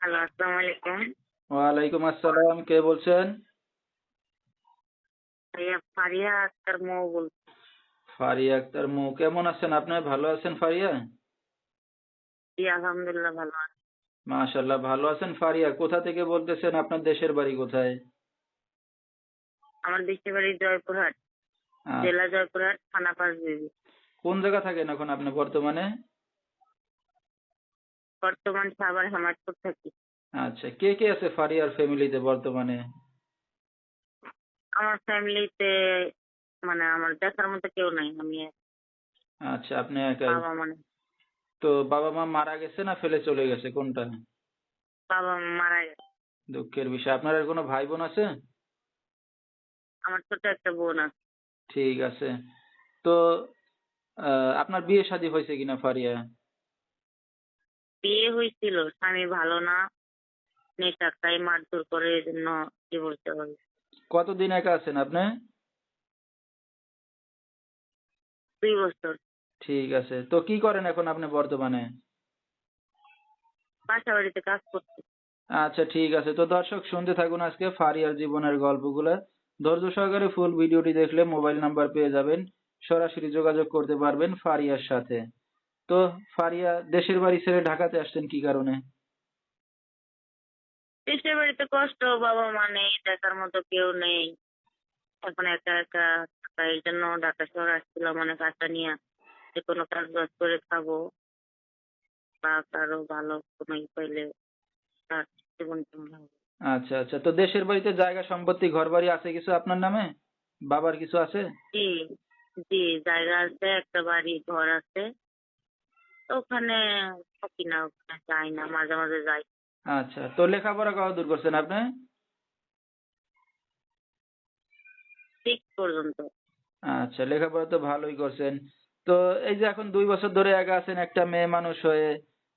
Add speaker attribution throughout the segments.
Speaker 1: Hello আসসালামু আলাইকুম
Speaker 2: ওয়ালাইকুম আসসালাম কে বলছেন?
Speaker 1: ফারিয়া আক্তার মৌ বলছি।
Speaker 2: ফারিয়া আক্তার মু কেমন আছেন? আপনি ভালো আছেন ফারিয়া?
Speaker 1: জি আলহামদুলিল্লাহ ভালো আছি।
Speaker 2: মাশাল্লাহ ভালো আছেন ফারিয়া? কোথা থেকে বলতেছেন আপনার দেশের বাড়ি কোথায়?
Speaker 1: আমার দেশের বাড়ি জয়পুরহাট জেলা জয়পুরহাট থানা পাঁচবিবি
Speaker 2: কোন জায়গা থাকেন এখন আপনি বর্তমানে?
Speaker 1: বর্তমান সাভার হেমাদপুর থাকি।
Speaker 2: আচ্ছা কে কে আছে ফারিয়ার ফ্যামিলিতে বর্তমানে?
Speaker 1: আমার ফ্যামিলিতে মানে আমার দেখার মতো কেউ নাই আমি
Speaker 2: আচ্ছা আপনি একাই
Speaker 1: বাবা মানে
Speaker 2: তো বাবা মা মারা গেছে না ফেলে চলে গেছে? কোনটা?
Speaker 1: বাবা মারা গেছে।
Speaker 2: দুঃখের বিষয়। আপনার আর কোনো ভাই বোন আছে?
Speaker 1: আমার ছোট একটা বোন আছে।
Speaker 2: ঠিক আছে। তো আপনার বিয়ে শাদী হয়েছে কিনা ফারিয়া?
Speaker 1: বিয়ে হয়েছিল স্বামী ভালো না নেশা খাই মারধর করে এই জন্য ডিভোর্স দেওয়া হয়েছে।
Speaker 2: কতদিন একা আছেন আপনি?
Speaker 1: দুই বছর।
Speaker 2: ঠিক আছে তো কি করেন এখন আপনি বর্তমানে?
Speaker 1: বাসা বাড়িতে কাজ করছি।
Speaker 2: আচ্ছা ঠিক আছে তো দর্শক শুনতে থাকুন আজকে ফারিয়ার জীবনের গল্পগুলো। ধৈর্য সহকারে ফুল ভিডিওটি দেখলে মোবাইল নাম্বার পেয়ে যাবেন সরাসরি যোগাযোগ করতে পারবেন ফারিয়ার সাথে। তো ফারিয়া দেশের বাড়ি ছেড়ে ঢাকাতে আসছেন কি কারণে?
Speaker 1: দেশের বাড়িতে কষ্ট বাবা মা নেই দেখার মতো কেউ নেই। এখন একা একা এই জন্য ঢাকা শহর আসছিলাম অনেক আশা নিয়ে। যে কোনো কাজ বাজ করে খাব। বা কারও ভালো কোনো ই পাইলে তার জীবন কেমন হবে
Speaker 2: আচ্ছা আচ্ছা। তো দেশের বাড়িতে জায়গা সম্পত্তি ঘর বাড়ি আছে কিছু আপনার নামে? বাবার কিছু আছে?
Speaker 1: জি জি জায়গা আছে একটা বাড়ি ঘর আছে। তো ওখানে থাকি না ওখানে যাই না মাঝে মাঝে যাই।
Speaker 2: আচ্ছা তো লেখাপড়া কত দূর করছেন আপনি?
Speaker 1: ঠিক পর্যন্ত।
Speaker 2: আচ্ছা লেখাপড়া তো ভালোই করছেন। তো এই যে এখন দুই বছর ধরে একা আছেন একটা মেয়ে মানুষ হয়ে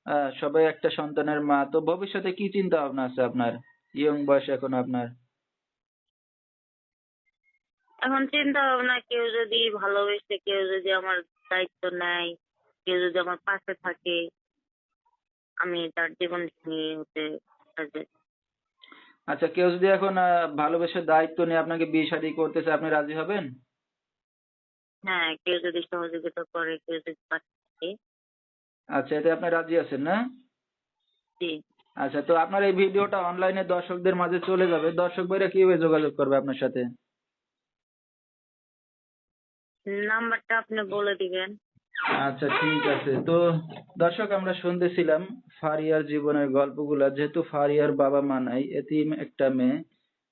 Speaker 2: আহ, সবাই একটা সন্তানের মা তো ভবিষ্যতে কি চিন্তা ভাবনা আছে আপনার? ইয়ং বয়স এখন আপনার?
Speaker 1: এখন চিন্তা ভাবনা কেউ যদি ভালোবেসে কেউ যদি আমার দায়িত্ব নেয় কেউ যদি আমার পাশে থাকে আমি তার জীবন নিয়ে হতে।
Speaker 2: আচ্ছা কেউ যদি এখন ভালোবেসে দায়িত্ব নিয়ে আপনাকে বিয়ে শাদী করতেছে আপনি রাজি হবেন?
Speaker 1: হ্যাঁ কেউ যদি সহযোগিতা করে কেউ যদি পাশে
Speaker 2: আচ্ছা এতে আপনি রাজি আছেন না?
Speaker 1: জি।
Speaker 2: আচ্ছা তো আপনার এই ভিডিওটা অনলাইনে দর্শকদের মাঝে চলে যাবে। দর্শক ভাইরা কীভাবে যোগাযোগ করবে আপনার সাথে?
Speaker 1: নাম্বারটা আপনি বলে দিবেন।
Speaker 2: আচ্ছা ঠিক আছে। তো দর্শক, আমরা শুনতেছিলাম ফারিয়ার জীবনের গল্পগুলা। যেহেতু ফারিয়ার বাবা মা নাই, এতিম একটা মেয়ে,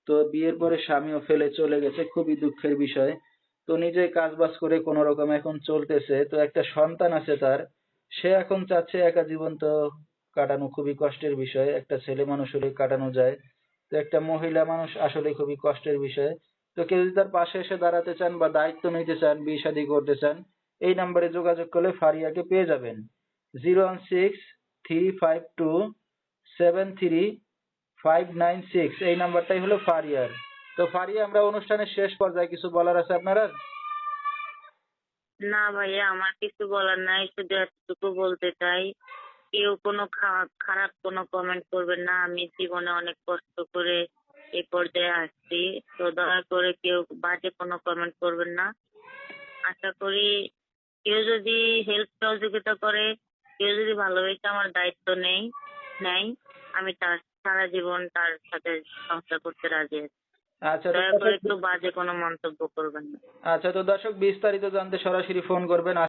Speaker 2: তো বিয়ের পরে স্বামীও ফেলে চলে গেছে, খুবই দুঃখের বিষয়। তো নিজে কাজ বাজ করে কোন রকম এখন চলতেছে। তো একটা সন্তান আছে তার, সে এখন চাচ্ছে একা জীবন তো কাটানো খুবই কষ্টের বিষয়। একটা ছেলে মানুষ হলে কাটানো যায়। তো একটা মহিলা মানুষ আসলে খুবই কষ্টের বিষয়। তো কেউ যদি তার পাশে এসে দাঁড়াতে চান বা দায়িত্ব নিতে চান, বিয়ে শাদী করতে চান এই নাম্বারে যোগাযোগ করলে ফারিয়াকে পেয়ে যাবেন। Zero one six three five two seven three five nine six এই নাম্বারটাই হলো ফারিয়ার। তো ফারিয়া, আমরা অনুষ্ঠানের শেষ পর্যায়ে কিছু বলার আছে আপনার?
Speaker 1: না ভাইয়া, আমার কিছু বলার নাই, শুধু এতটুকু বলতে চাই। কেউ কোনো খারাপ কোনো কমেন্ট করবেন না, আমি জীবনে অনেক কষ্ট করে এই পর্যায়ে আসছি। তো দয়া করে কেউ বাজে কোনো কমেন্ট করবেন না। আশা করি কেউ যদি হেল্প সহযোগিতা করে কেউ যদি ভালোবেসে আমার দায়িত্ব নেই নেয় আমি তার সারা জীবন তার সাথে সংসার করতে রাজি আছি।
Speaker 2: আচ্ছা একটু
Speaker 1: দয়া করে
Speaker 2: দর্শক-
Speaker 1: বাজে কোনো মন্তব্য করবেন না।
Speaker 2: আচ্ছা তো দর্শক বিস্তারিত জানতে সরাসরি ফোন করবেন।